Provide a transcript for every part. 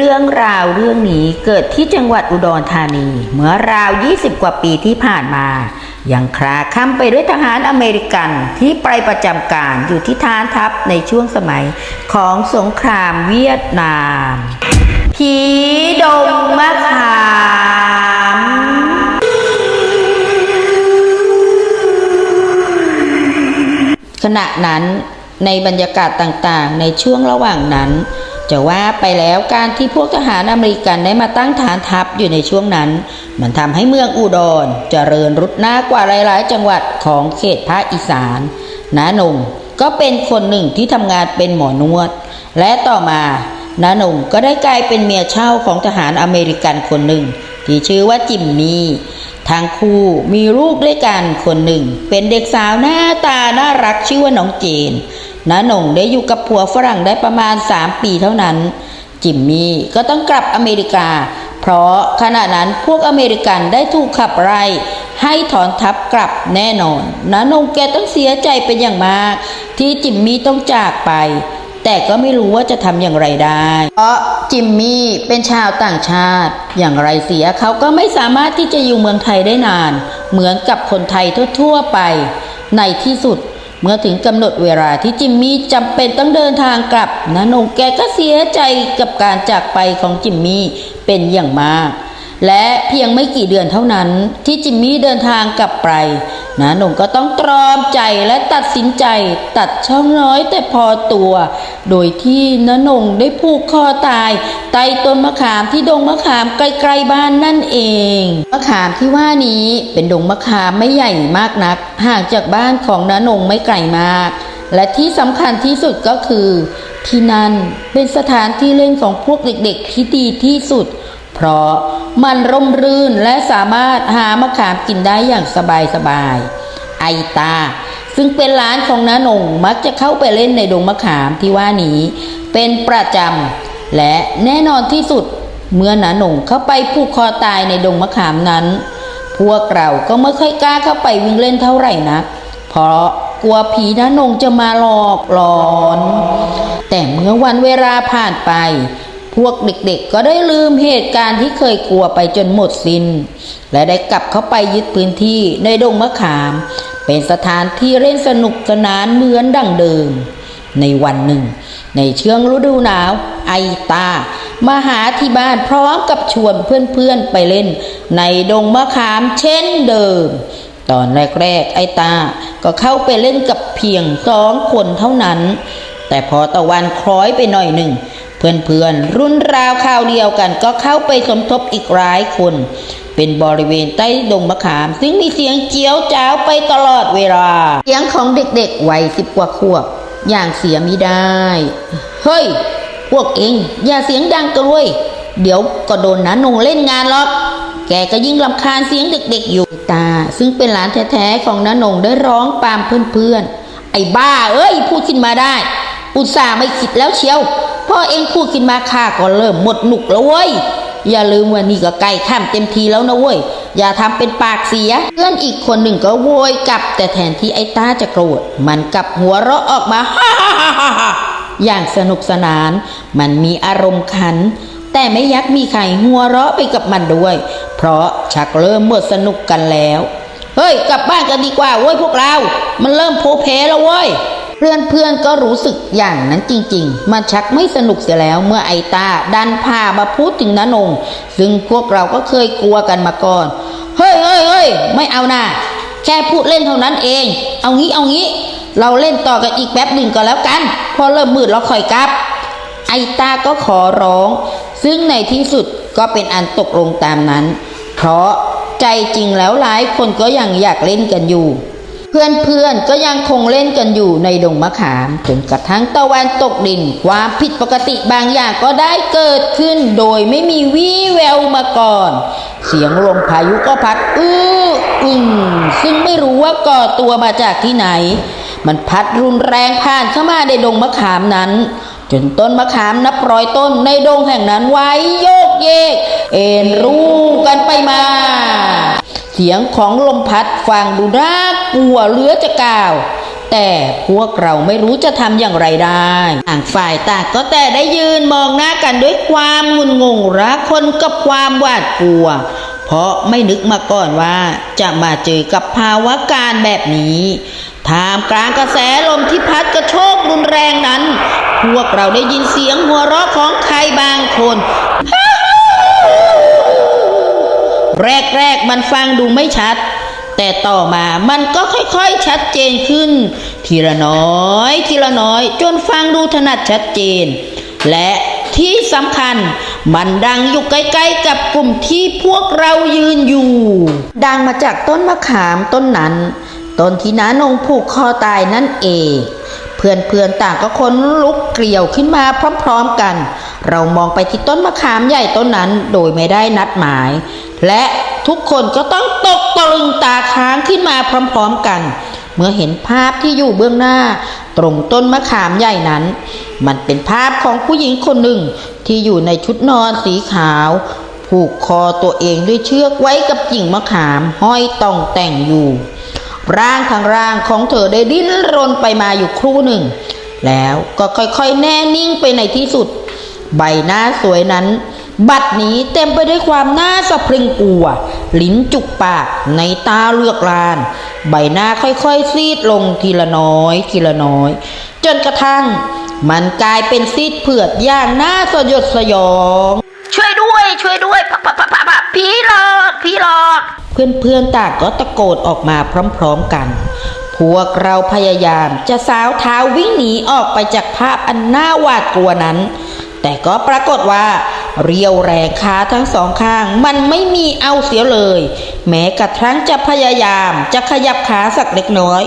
เรื่องราวเรื่องนี้เกิดที่จังหวัดอุดรธานี เมื่อราว 20 กว่าปีที่ผ่านมา ยังคลาคล่ำไปด้วยทหารอเมริกันที่ไปประจำการอยู่ที่ฐานทัพในช่วงสมัยของสงครามเวียดนาม ผีดงมะขามขณะนั้นในบรรยากาศต่างๆ ในช่วงระหว่างนั้น จะว่าไปแล้วการที่พวกทหารอเมริกันได้มาตั้งฐานทัพอยู่ในช่วงนั้น มันทำให้เมืองอุดรเจริญรุดหน้ากว่าหลาย ๆ จังหวัดของเขตภาคอีสานนานงก็เป็นคนหนึ่งที่ทำงานเป็นหมอนวด และต่อมานานงก็ได้กลายเป็นเมียเช่าของทหารอเมริกันคนหนึ่ง ที่ชื่อว่าจิมมี่ทั้งคู่มีลูกด้วยกันคนหนึ่ง เป็นเด็กสาวหน้าตาน่ารักชื่อว่าน้องเจน น้าหน่งได้อยู่กับผัวฝรั่งได้ประมาณ 3 ปีเท่านั้น จิมมี่ก็ต้องกลับอเมริกา เพราะขณะนั้นพวกอเมริกันได้ถูกขับไล่ให้ถอนทัพกลับแน่นอนน้าหน่งแกต้องเสียใจเป็นอย่างมาก ที่จิมมี่ต้องจากไปแต่ก็ไม่รู้ว่าจะทำอย่างไรได้ เพราะจิมมี่เป็นชาวต่างชาติ อย่างไรเสียเขาก็ไม่สามารถที่จะอยู่เมืองไทยได้นาน เหมือนกับคนไทยทั่ว ๆ ไป ในที่สุด เมื่อถึงกำหนดเวลาที่จิมมี่จำเป็นต้องเดินทางกลับนะนงแกก็เสียใจกับการจากไปของจิมมี่เป็นอย่างมาก และเพียงไม่กี่เดือนเท่านั้นที่จิมมี่เดินทางกลับไป นะหนุ่มก็ต้องตรอมใจและตัดสินใจตัดช่องน้อยแต่พอตัว โดยที่นาหนงได้ผูกคอตายใต้ต้นมะขามที่ดงมะขามใกลๆบ้านนั่นเอง มะขามที่ว่านี้เป็นดงมะขามไม่ใหญ่มากนัก ห่างจากบ้านของนาหนงไม่ไกลมาก และที่สำคัญที่สุดก็คือ ที่นั่นเป็นสถานที่เล่นของพวกเด็กๆที่ดีที่สุด เพราะมันร่มรื่นและสามารถหามะขามกินได้อย่างสบายๆไอตา ซึ่งเป็นร้านของน้าหนงมักจะเข้าไปเล่นในดงมะขามที่ว่านี้ เป็นประจำและแน่นอนที่สุดเมื่อน้าหนงเข้าไปผูกคอตายในดงมะขามนั้น พวกเราก็ไม่ค่อยกล้าเข้าไปวิ่งเล่นเท่าไหร่นะเพราะกลัวผีน้าหนงจะมาหลอกหลอน แต่เมื่อวันเวลาผ่านไป พวกเด็กๆก็ได้ลืมเหตุการณ์ที่เคยกลัวไปจนหมดสิน้น และได้กลับเข้าไปยึดพื้นที่ในดงมะขาม เป็นสถานที่เล่นสนุกสนานเหมือนดังเดิม ในวันหนึ่ง ในเชื่องฤดูหนาว ไอตา มาหาที่บ้านพร้อมกับชวนเพื่อนๆไปเล่น ในดงมะขามเช่นเดิม ตอนแรกๆไอตาก็เข้าไปเล่นกับเพียงสองคนเท่านั้น แต่พอตะวันคล้อยไปหน่อยหนึ่ง เพื่อนๆ รุ่นราวข่าวเดียวกันก็เข้าไปสมทบอีกหลายคน เป็นบริเวณใต้ดงมะขาม ซึ่งมีเสียงเจียวจ้าวไปตลอดเวลา เสียงของเด็กๆวัยสิบกว่าขวบ อย่างเสียมิได้ เฮ้ย พวกเองอย่าเสียงดังกันเว้ยเดี๋ยวก็โดนน้าหนงเล่นงานหรอกแกก็ยิ่งลำคาญเสียงเด็กๆอยู่ตา ซึ่งเป็นหลานแท้ๆของน้าหนงได้ร้องปามเพื่อนๆ ไอ้บ้าเอ้ย พูดขึ้นมาได้ อุตส่าห์ไม่คิดแล้วเชียว พ่อเองพูดขึ้นมาข้าก็เริ่มหมดหนุกแล้วเว้ย อย่าลืมว่านี่ก็ใกล้ข้ามเต็มทีแล้วนะเว้ย อย่าทำเป็นปากเสีย เพื่อนอีกคนหนึ่งก็โวยกลับ แต่แทนที่ไอ้ตาจะโกรธมันกลับหัวเราะออกมาฮ่าฮ่าฮ่าฮ่าฮ่าอย่างสนุกสนาน มันมีอารมณ์ขัน แต่ไม่ยักมีใครหัวเราะไปกับมันด้วย เพราะชักเริ่มหมดสนุกกันแล้ว เฮ้ย กลับบ้านกันดีกว่าเว้ยพวกเรา มันเริ่มโพเพแล้วเว้ย เพื่อนเพื่อนก็รู้สึกอย่างนั้นจริง ๆ มันชักไม่สนุกเสียแล้วเมื่อไอตาดันพามาพูดถึงนนง ซึ่งพวกเราก็เคยกลัวกันมาก่อน เฮ้ยเฮ้ยเฮ้ยไม่เอานะแค่พูดเล่นเท่านั้นเอง เอางี้เอางี้ เราเล่นต่อกันอีกแป๊บหนึ่งก็แล้วกัน พอเริ่มมืดเราค่อยกลับ ไอตาก็ขอร้อง ซึ่งในที่สุดก็เป็นอันตกลงตามนั้น เพราะใจจริงแล้วหลายคนก็ยังอยากเล่นกันอยู่ เพื่อนๆก็ยังคงเล่นกันอยู่ในดงมะขามจนกระทั่งตะวันตกดิน ความผิดปกติบางอย่างก็ได้เกิดขึ้นโดยไม่มีวี่แววมาก่อน เสียงลมพายุก็พัดอื้ออึงซึ่งไม่รู้ว่าก่อตัวมาจากที่ไหน มันพัดรุนแรงผ่านเข้ามาในดงมะขามนั้น จนต้นมะขามนับร้อยต้นในดงแห่งนั้นไว้โยกเยก เอ็นรูกันไปมา เสียงของลมพัดฟังดูน่ากลัวเหลือจะกล่าว แต่พวกเราไม่รู้จะทำอย่างไรได้ต่างฝ่ายต่างก็แต่ได้ยืนมองหน้ากันด้วยความงุนงงระคนกับความหวาดกลัว เพราะไม่นึกมาก่อนว่าจะมาเจอกับภาวะการแบบนี้ท่ามกลางกระแสลมที่พัดกระโชกรุนแรงนั้น พวกเราได้ยินเสียงหัวเราะของใครบางคน แรกๆมันฟังดูไม่ชัด แต่ต่อมามันก็ค่อยๆชัดเจนขึ้น ทีละน้อย ทีละน้อย จนฟังดูถนัดชัดเจน และที่สำคัญ มันดังอยู่ใกล้ๆกับกลุ่มที่พวกเรายืนอยู่ ดังมาจากต้นมะขามต้นนั้น ต้นที่น้านงผูกคอตายนั่นเองเพื่อนๆต่างก็คนลุกเกลียวขึ้นมาพร้อม ๆกัน เรามองไปที่ต้นมะขามใหญ่ต้นนั้นโดยไม่ได้นัดหมาย และทุกคนก็ต้องตกตะลึงตาค้างขึ้นมาพร้อมๆกัน เมื่อเห็นภาพที่อยู่เบื้องหน้า ตรงต้นมะขามใหญ่นั้น มันเป็นภาพของผู้หญิงคนหนึ่งที่อยู่ในชุดนอนสีขาว ผูกคอตัวเองด้วยเชือกไว้กับกิ่งมะขามห้อยต่องแต่งอยู่ ร่างทางร่างของเธอได้ดิ้นรนไปมาอยู่ครู่หนึ่ง แล้วก็ค่อยๆแน่นิ่งไปในที่สุด ใบหน้าสวยนั้น บัดนี้เต็มไปด้วยความน่าสะพรึงกลัว ลิ้นจุกปากในตาเลือกลาน ใบหน้าค่อยๆซีดลงทีละน้อย ทีละน้อย จนกระทั่ง มันกลายเป็นซีดเผือดอย่างน่าสยดสยอง ช่วยด้วย ช่วยด้วยปะปะปะปะปะผีหลอกผีหลอก เพื่อนๆต่างก็ตะโกนออกมาพร้อมๆกันพวกเราพยายามจะสาวเท้าวิ่งหนีออกไปจากภาพอันน่าหวาดกลัวนั้น แต่ก็ปรากฏว่า เรียวแรงขาทั้งสองข้าง มันไม่มีเอาเสียเลย แม้กระทั่งจะพยายามจะขยับขาสักเล็กน้อย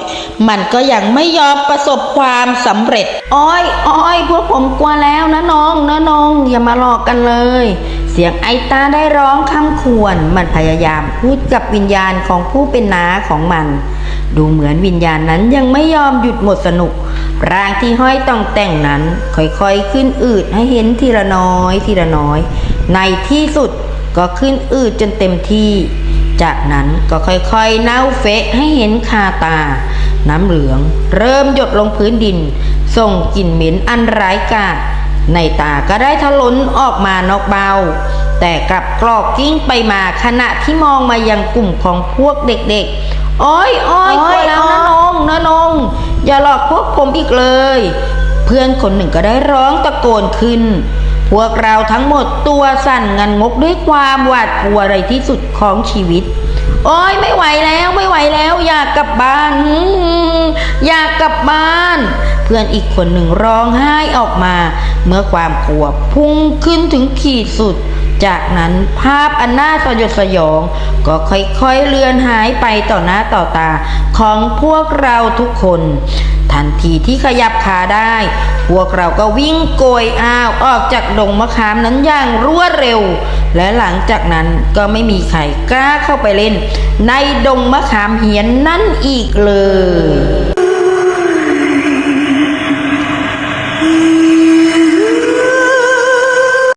มันก็ยังไม่ยอมประสบความสำเร็จ อ้อยอ้อยพวกผมกลัวแล้วนะน้องนะน้องอย่ามาหลอกกันเลย เสียงไอตาได้ร้องคำควร มันพยายามพูดกับวิญญาณของผู้เป็นน้าของมัน ดูเหมือนวิญญาณนั้นยังไม่ยอมหยุดหมดสนุก ร่างที่ห้อยต้องแต่งนั้นค่อยๆขึ้นอืดให้เห็นทีละน้อยทีละน้อย ในที่สุดก็ขึ้นอืดจนเต็มที่ จากนั้นก็ค่อยๆเน่าเฟะให้เห็นคาตา น้ำเหลือง เริ่มหยดลงพื้นดิน ส่งกลิ่นเหม็นอันร้ายกาจในตาก็ได้ทะลุนออกมานอกเบา แต่กลับกรอกกิ้งไปมาขณะที่มองมายังกลุ่มของพวกเด็กๆ อ้อยอ้อยกลัวแล้วนะน้องนะน้องอย่าหลอกพวกผมอีกเลย เพื่อนคนหนึ่งก็ได้ร้องตะโกนขึ้น พวกเราทั้งหมดตัวสั่นงันงกด้วยความหวาดกลัวในที่สุดของชีวิต โอ้ยไม่ไหวแล้วไม่ไหวแล้วอยากกลับบ้านหืมอยากกลับบ้าน เพื่อนอีกคนหนึ่งร้องไห้ออกมา เมื่อความกลัวพุ่งขึ้นถึงขีดสุด จากนั้นภาพอันน่าสยดสยอง ก็ค่อยๆเลือนหายไปต่อหน้าต่อตาของพวกเราทุกคน ทันทีที่ขยับขาได้ พวกเราก็วิ่งโกยอ้าวออกจากดงมะขามนั้นอย่างรวดเร็ว และหลังจากนั้นก็ไม่มีใครกล้าเข้าไปเล่น ในดงมะขามเหียนนั่นอีกเลย